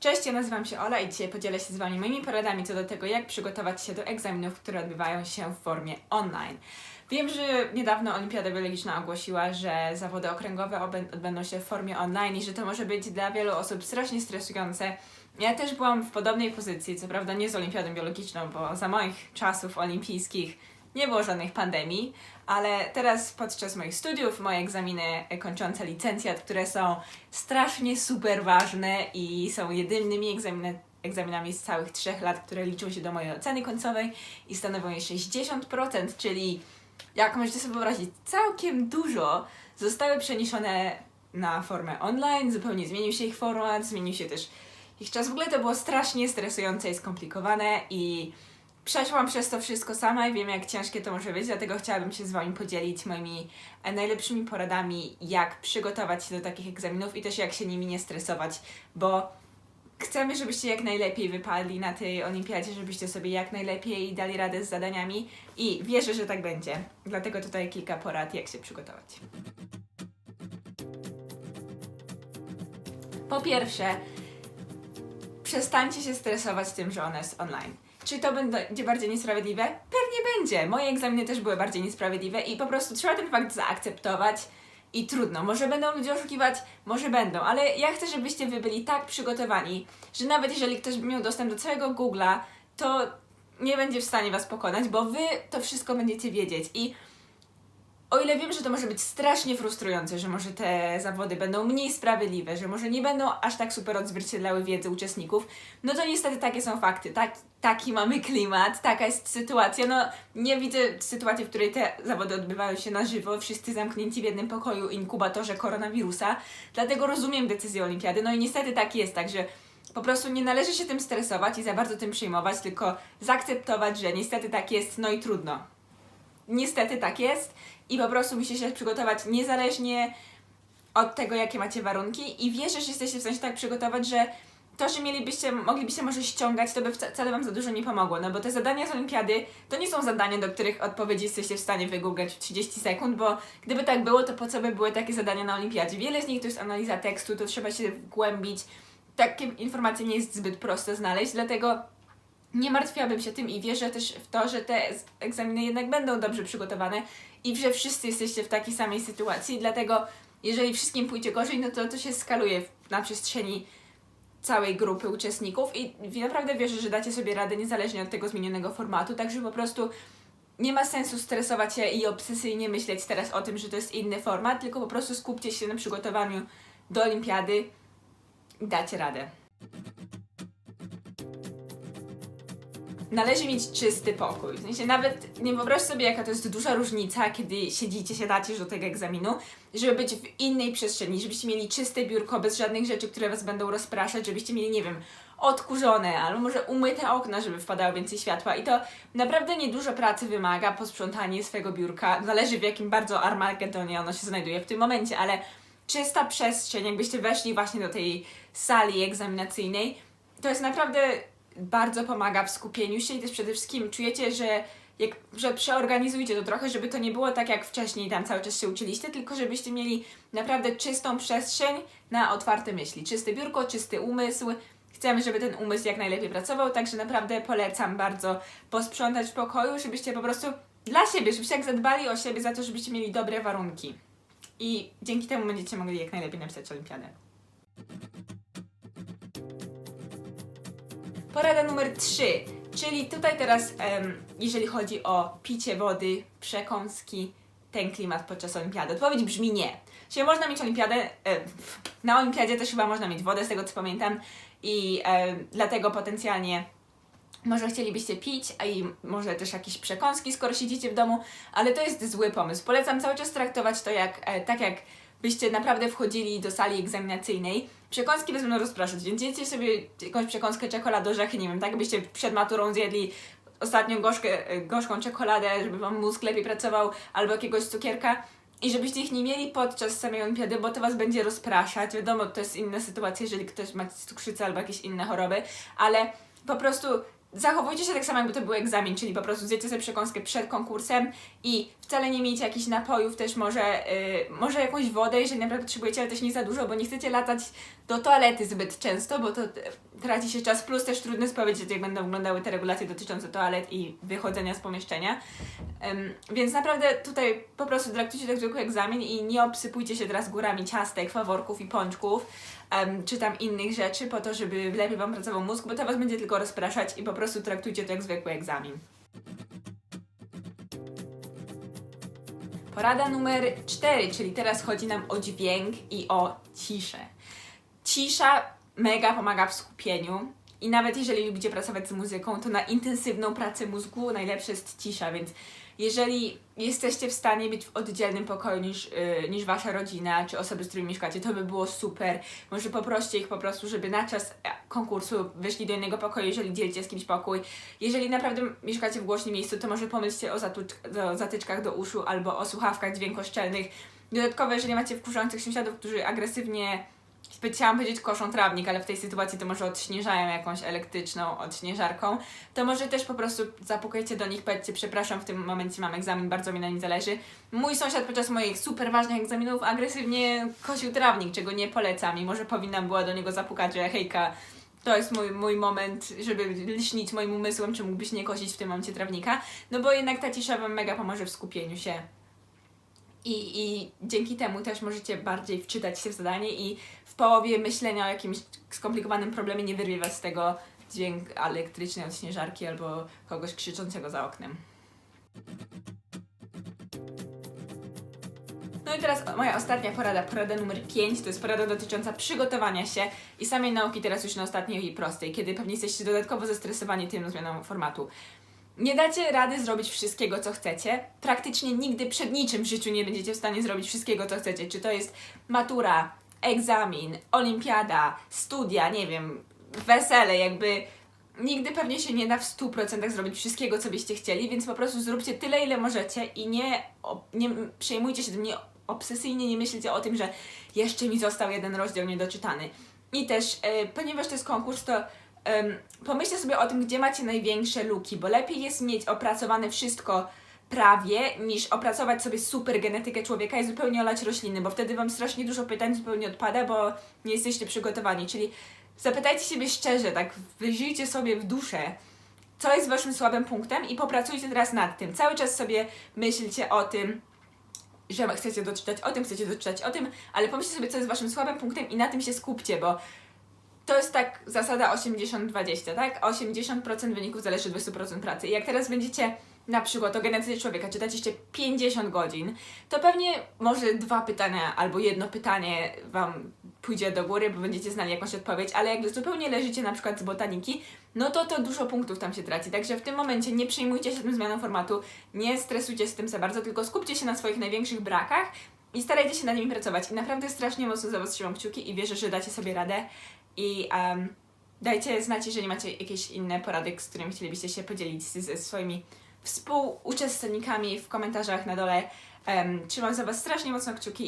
Cześć, ja nazywam się Ola i dzisiaj podzielę się z Wami moimi poradami co do tego, jak przygotować się do egzaminów, które odbywają się w formie online. Wiem, że niedawno Olimpiada Biologiczna ogłosiła, że zawody okręgowe odbędą się w formie online i że to może być dla wielu osób strasznie stresujące. Ja też byłam w podobnej pozycji, co prawda nie z Olimpiadą Biologiczną, bo za moich czasów olimpijskich nie było żadnych pandemii, ale teraz podczas moich studiów, moje egzaminy kończące licencjat, które są strasznie super ważne i są jedynymi egzaminy, egzaminami z całych trzech lat, które liczą się do mojej oceny końcowej i stanowią je 60%, czyli jak możecie sobie wyobrazić, całkiem dużo zostały przeniesione na formę online, zupełnie zmienił się ich format, zmienił się też ich czas. W ogóle to było strasznie stresujące i skomplikowane i przeszłam przez to wszystko sama i wiem, jak ciężkie to może być, dlatego chciałabym się z Wami podzielić moimi e, najlepszymi poradami, jak przygotować się do takich egzaminów i też jak się nimi nie stresować, bo chcemy, żebyście jak najlepiej wypadli na tej olimpiadzie, żebyście sobie jak najlepiej dali radę z zadaniami i wierzę, że tak będzie. Dlatego tutaj kilka porad, jak się przygotować. Po pierwsze, przestańcie się stresować tym, że ona jest online. Czy to będzie bardziej niesprawiedliwe? Pewnie będzie. Moje egzaminy też były bardziej niesprawiedliwe i po prostu trzeba ten fakt zaakceptować. I trudno, może będą ludzie oszukiwać, może będą, ale ja chcę, żebyście wy byli tak przygotowani, że nawet jeżeli ktoś by miał dostęp do całego Google'a, to nie będzie w stanie was pokonać, bo wy to wszystko będziecie wiedzieć. I o ile wiem, że to może być strasznie frustrujące, że może te zawody będą mniej sprawiedliwe, że może nie będą aż tak super odzwierciedlały wiedzy uczestników, no to niestety takie są fakty. Tak, taki mamy klimat, taka jest sytuacja. No nie widzę sytuacji, w której te zawody odbywają się na żywo, wszyscy zamknięci w jednym pokoju, inkubatorze koronawirusa, dlatego rozumiem decyzję olimpiady. No i niestety tak jest, także po prostu nie należy się tym stresować i za bardzo tym przejmować, tylko zaakceptować, że niestety tak jest, no i trudno niestety tak jest i po prostu musicie się przygotować niezależnie od tego, jakie macie warunki. I wierzę, że jesteście w stanie tak przygotować, że to, że mielibyście, moglibyście może ściągać, to by wca- wcale Wam za dużo nie pomogło, no bo te zadania z Olimpiady to nie są zadania, do których odpowiedzi jesteście w stanie wygooglać w 30 sekund, bo gdyby tak było, to po co by były takie zadania na Olimpiadzie? Wiele z nich to jest analiza tekstu, to trzeba się wgłębić, takie informacje nie jest zbyt proste znaleźć, dlatego nie martwiłabym się tym i wierzę też w to, że te egzaminy jednak będą dobrze przygotowane i że wszyscy jesteście w takiej samej sytuacji, dlatego jeżeli wszystkim pójdzie gorzej, no to to się skaluje na przestrzeni całej grupy uczestników i naprawdę wierzę, że dacie sobie radę niezależnie od tego zmienionego formatu, także po prostu nie ma sensu stresować się i obsesyjnie myśleć teraz o tym, że to jest inny format, tylko po prostu skupcie się na przygotowaniu do olimpiady i dacie radę. Należy mieć czysty pokój. W sensie nawet nie wyobraź sobie, jaka to jest duża różnica, kiedy siedzicie, siadacie do tego egzaminu, żeby być w innej przestrzeni, żebyście mieli czyste biurko bez żadnych rzeczy, które was będą rozpraszać, żebyście mieli, nie wiem, odkurzone, albo może umyte okna, żeby wpadało więcej światła. I to naprawdę niedużo pracy wymaga posprzątanie swojego biurka. Zależy w jakim bardzo Armagedonie ono się znajduje w tym momencie, ale czysta przestrzeń, jakbyście weszli właśnie do tej sali egzaminacyjnej, to jest naprawdę bardzo pomaga w skupieniu się i też przede wszystkim czujecie, że, jak, że przeorganizujcie to trochę, żeby to nie było tak jak wcześniej tam cały czas się uczyliście, tylko żebyście mieli naprawdę czystą przestrzeń na otwarte myśli. Czyste biurko, czysty umysł. Chcemy, żeby ten umysł jak najlepiej pracował, także naprawdę polecam bardzo posprzątać w pokoju, żebyście po prostu dla siebie, żebyście jak zadbali o siebie za to, żebyście mieli dobre warunki. I dzięki temu będziecie mogli jak najlepiej napisać olimpiadę. Porada numer 3, czyli tutaj teraz, jeżeli chodzi o picie wody, przekąski, ten klimat podczas olimpiady. Odpowiedź brzmi nie. Czyli można mieć olimpiadę, e, na olimpiadzie też chyba można mieć wodę, z tego co pamiętam, i e, dlatego potencjalnie może chcielibyście pić, a i może też jakieś przekąski, skoro siedzicie w domu, ale to jest zły pomysł. Polecam cały czas traktować to jak, e, tak jak byście naprawdę wchodzili do sali egzaminacyjnej. Przekąski będą rozpraszać, więc jedzcie sobie jakąś przekąskę czekolady, orzechy, nie wiem, tak byście przed maturą zjedli ostatnią gorzkę, gorzką czekoladę, żeby wam mózg lepiej pracował, albo jakiegoś cukierka. I żebyście ich nie mieli podczas samej olimpiady, bo to was będzie rozpraszać. Wiadomo, to jest inna sytuacja, jeżeli ktoś ma cukrzycę albo jakieś inne choroby, ale po prostu zachowujcie się tak samo, jakby to był egzamin, czyli po prostu zjedzcie sobie przekąskę przed konkursem i wcale nie miejcie jakichś napojów, też może, y, może jakąś wodę, jeżeli naprawdę potrzebujecie, ale też nie za dużo, bo nie chcecie latać do toalety zbyt często, bo to y, traci się czas, plus też trudno spowiedzieć, jak będą wyglądały te regulacje dotyczące toalet i wychodzenia z pomieszczenia. Ym, więc naprawdę tutaj po prostu traktujcie to jak zwykły egzamin i nie obsypujcie się teraz górami ciastek, faworków i pączków, em, czy tam innych rzeczy po to, żeby lepiej Wam pracował mózg, bo to Was będzie tylko rozpraszać i po prostu traktujcie to jak zwykły egzamin. Porada numer 4, czyli teraz chodzi nam o dźwięk i o ciszę. Cisza mega pomaga w skupieniu i nawet jeżeli lubicie pracować z muzyką, to na intensywną pracę mózgu najlepsza jest cisza, więc jeżeli jesteście w stanie być w oddzielnym pokoju niż, yy, niż wasza rodzina, czy osoby, z którymi mieszkacie, to by było super. Może poproście ich po prostu, żeby na czas e, konkursu wyszli do innego pokoju, jeżeli dzielicie z kimś pokój. Jeżeli naprawdę mieszkacie w głośnym miejscu, to może pomyślcie o, zatyczkach do uszu albo o słuchawkach dźwiękoszczelnych. Dodatkowo, jeżeli macie wkurzających sąsiadów, którzy agresywnie Chciałam powiedzieć koszą trawnik, ale w tej sytuacji to może odśnieżają jakąś elektryczną odśnieżarką, to może też po prostu zapukajcie do nich, powiedzcie, przepraszam, w tym momencie mam egzamin, bardzo mi na nim zależy. Mój sąsiad podczas moich super ważnych egzaminów agresywnie kosił trawnik, czego nie polecam i może powinnam była do niego zapukać, że hejka, to jest mój, mój moment, żeby lśnić moim umysłem, czy mógłbyś nie kosić w tym momencie trawnika, no bo jednak ta cisza Wam mega pomoże w skupieniu się. I, I dzięki temu też możecie bardziej wczytać się w zadanie i w połowie myślenia o jakimś skomplikowanym problemie nie wyrwie was z tego dźwięk elektrycznej od śnieżarki albo kogoś krzyczącego za oknem. No i teraz moja ostatnia porada, porada numer 5, to jest porada dotycząca przygotowania się i samej nauki teraz już na ostatniej i prostej, kiedy pewnie jesteście dodatkowo zestresowani tym zmianą formatu. Nie dacie rady zrobić wszystkiego, co chcecie. Praktycznie nigdy przed niczym w życiu nie będziecie w stanie zrobić wszystkiego, co chcecie. Czy to jest matura, egzamin, olimpiada, studia, nie wiem, wesele, jakby nigdy pewnie się nie da w 100% zrobić wszystkiego, co byście chcieli, więc po prostu zróbcie tyle, ile możecie i nie, nie przejmujcie się tym, nie obsesyjnie nie myślcie o tym, że jeszcze mi został jeden rozdział niedoczytany. I też, e, ponieważ to jest konkurs, to pomyślcie sobie o tym, gdzie macie największe luki, bo lepiej jest mieć opracowane wszystko prawie, niż opracować sobie super genetykę człowieka i zupełnie olać rośliny, bo wtedy Wam strasznie dużo pytań zupełnie odpada, bo nie jesteście przygotowani. Czyli zapytajcie siebie szczerze, tak wyjrzyjcie sobie w duszę, co jest Waszym słabym punktem i popracujcie teraz nad tym. Cały czas sobie myślcie o tym, że chcecie doczytać o tym, chcecie doczytać o tym, ale pomyślcie sobie, co jest Waszym słabym punktem i na tym się skupcie, bo to jest tak zasada 80-20, tak? 80% wyników zależy od 20% pracy. I jak teraz będziecie na przykład o genetyce człowieka czytać jeszcze 50 godzin, to pewnie może dwa pytania albo jedno pytanie Wam pójdzie do góry, bo będziecie znali jakąś odpowiedź, ale jak zupełnie leżycie na przykład z botaniki, no to to dużo punktów tam się traci. Także w tym momencie nie przejmujcie się tym zmianą formatu, nie stresujcie się tym za bardzo, tylko skupcie się na swoich największych brakach i starajcie się nad nimi pracować. I naprawdę strasznie mocno za Was trzymam kciuki i wierzę, że dacie sobie radę. I em, dajcie znać, jeżeli macie jakieś inne porady, z którymi chcielibyście się podzielić ze swoimi współuczestnikami w komentarzach na dole. Em, trzymam za Was strasznie mocno kciuki